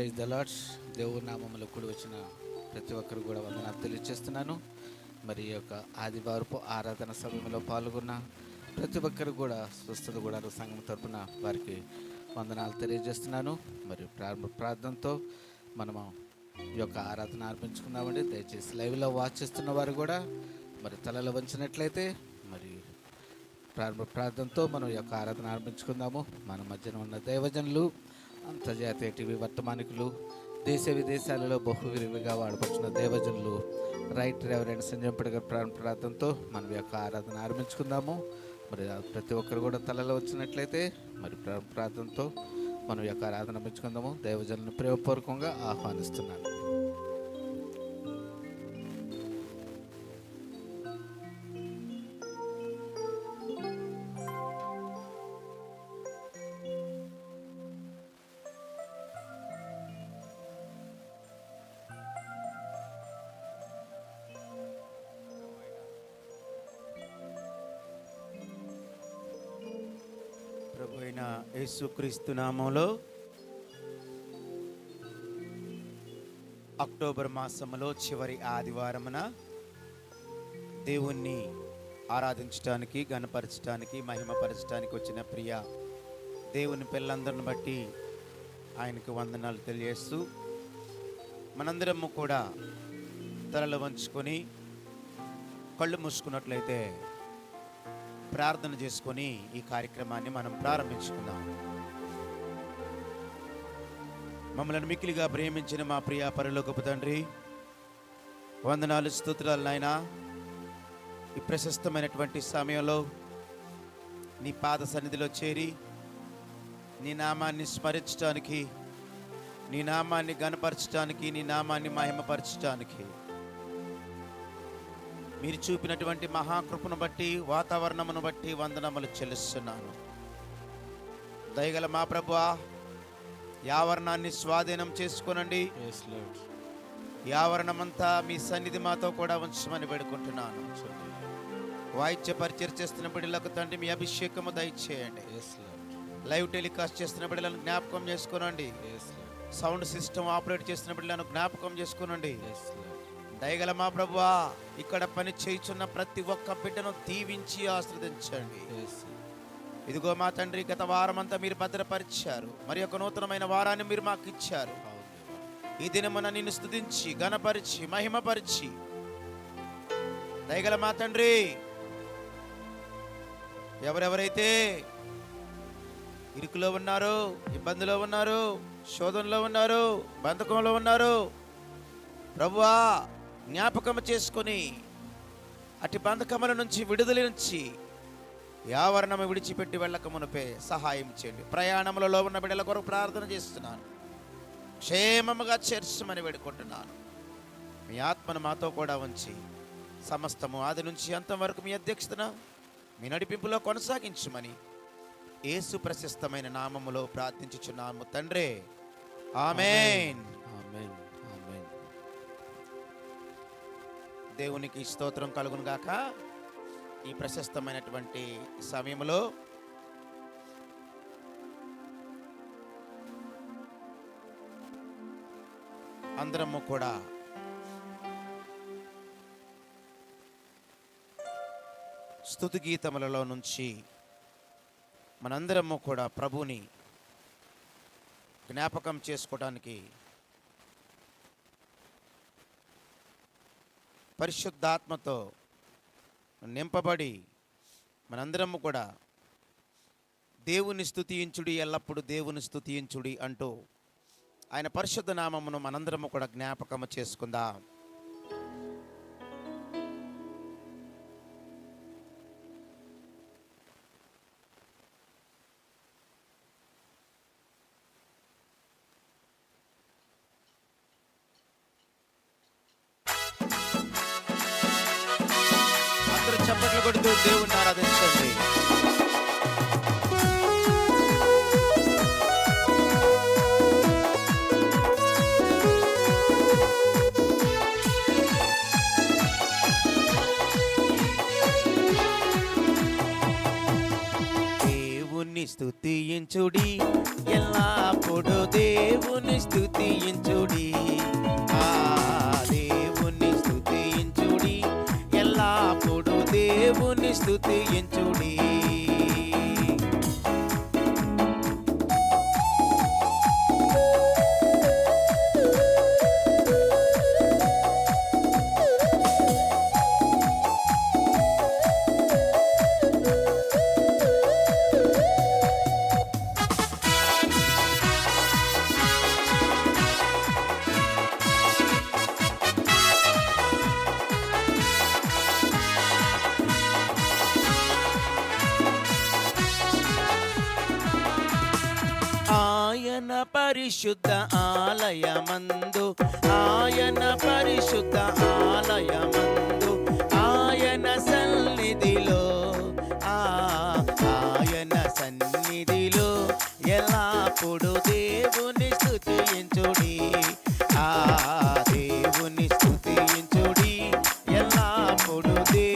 Praise the Lord's దేవుని నామములో కూడి వచ్చిన ప్రతి ఒక్కరు కూడా వందనాలు తెలియజేస్తున్నాను. మరి యొక్క ఆదివారపు ఆరాధన సమయంలో పాల్గొన్న ప్రతి ఒక్కరు కూడా స్వస్థత కూడా సంఘం తరపున వారికి వందనాలు తెలియజేస్తున్నాను. మరి ప్రారంభ ప్రార్థనతో మనము ఈ యొక్క ఆరాధన ఆరంభించుకుందామండి. దయచేసి లైవ్లో వాచ్ చేస్తున్న వారు కూడా మరి తలలో వంచినట్లయితే మరి ప్రారంభ ప్రార్థనతో మనం ఈ యొక్క ఆరాధన ఆరంభించుకుందాము. మన మధ్యన ఉన్న దైవజనులు అంతర్జాతీయ టీవీ వర్తమానికులు దేశ విదేశాలలో బహు విరివిగా వాడబడుతున్న దేవజనులు రైట్ రెవరెండ్ సంజంపడి గారి ప్రాణ ప్రార్థనతో మనం యొక్క ఆరాధన ఆరంభించుకుందాము. మరి ప్రతి ఒక్కరు కూడా తలలో వచ్చినట్లయితే మరి ప్రాణ ప్రార్థనతో మనం యొక్క ఆరాధన పెంచుకుందాము దైవజనులను ప్రేమపూర్వకంగా ఆహ్వానిస్తున్నాను. అయిన యేసుక్రీస్తు నామంలో అక్టోబర్ మాసంలో చివరి ఆదివారమున దేవుణ్ణి ఆరాధించటానికి గణపరచటానికి మహిమపరచడానికి వచ్చిన ప్రియ దేవుని పిల్లలందరిని బట్టి ఆయనకు వందనాలు తెలియజేస్తూ మనందరము కూడా తలలు వంచుకొని కళ్ళు మూసుకున్నట్లయితే ప్రార్థన చేసుకొని ఈ కార్యక్రమాన్ని మనం ప్రారంభించుకుందాం. మమ్మల్ని మిక్కిలిగా ప్రేమించిన మా ప్రియ పరలోకపు తండ్రి వందనాలు స్తోత్రాలు నాయన. ఈ ప్రశస్తమైనటువంటి సమయంలో నీ పాద సన్నిధిలో చేరి నీ నామాన్ని స్మరించడానికి నీ నామాన్ని గనపరచడానికి నీ నామాన్ని మహిమపరచడానికి మీరు చూపినటువంటి మహాకృపను బట్టి వాతావరణమును బట్టి వందనములు చెల్లిస్తున్నాను దయగల మా ప్రభువా యావరణాన్ని స్వాధీనం చేసుకొనండి. యావరణమంతా మీ సన్నిధి మాతో కూడా ఉంచమని వేడుకుంటున్నాను వాయిద్య పరిచయం చేస్తున్న బిడ్డలకు తండ్రి మీ అభిషేకము దయచేయండి. లైవ్ టెలికాస్ట్ చేస్తున్న బిడ్డలను జ్ఞాపకం చేసుకోనండి. సౌండ్ సిస్టమ్ ఆపరేట్ చేస్తున్న బిడ్డలను జ్ఞాపకం చేసుకోనండి. దయగల మా ప్రభువా? ఇక్కడ పని చేయుచున్న ప్రతి ఒక్క బిడ్డను దీవించి ఆశ్రదించండి. ఇదిగో మా తండ్రి గత వారం అంతా మీరు భద్రపరిచారు. మరి ఒక నూతనమైన వారాన్ని మీరు మాకు ఇచ్చారు. ఈ దినమున నిన్ను స్తుతించి ఘనపరిచి మహిమపరిచి. దయగల మా తండ్రి? ఎవరెవరైతే ఇరుకులో ఉన్నారు ఇబ్బందిలో ఉన్నారు శోధనలో ఉన్నారు బంధకంలో ఉన్నారు ప్రభువా జ్ఞాపకం చేసుకొని అటు బంధకముల నుంచి విడుదల నుంచి యావరణము విడిచిపెట్టి వెళ్ళక మునుపే సహాయం చేయండి. ప్రయాణములలో ఉన్న బిడ్డల కొరకు ప్రార్థన చేస్తున్నాను. క్షేమముగా చేర్చమని వేడుకుంటున్నాను. మీ ఆత్మను మాతో కూడా ఉంచి సమస్తము ఆది నుంచి అంతం వరకు మీ అధ్యక్షతన మీ నడిపింపులో కొనసాగించమని యేసు ప్రశస్తమైన నామములో ప్రార్థించుచున్నాము తండ్రే. ఆమెన్. ఆమేన్. ఆమేన్. దేవునికి స్తోత్రం కలుగును గాక. ఈ ప్రశస్తమైనటువంటి సమయంలో అందరము కూడా స్థుతి గీతములలో నుంచి మనందరము కూడా ప్రభుని జ్ఞాపకం చేసుకోవడానికి పరిశుద్ధాత్మతో నింపబడి మనందరము కూడా దేవుని స్థుతించుడి ఎల్లప్పుడూ దేవుని స్థుతించుడి అంటూ ఆయన పరిశుద్ధ నామమును మనందరము కూడా జ్ఞాపకము చేసుకుందాం. చప్పట్లు కొడుతూ దేవుణ్ణి ఆరాధించండి. దేవుని స్తుతించుడి ఎల్లప్పుడు పరిశుద్ధ ఆలయమందు ఆయన పరిశుద్ధ ఆలయమందు.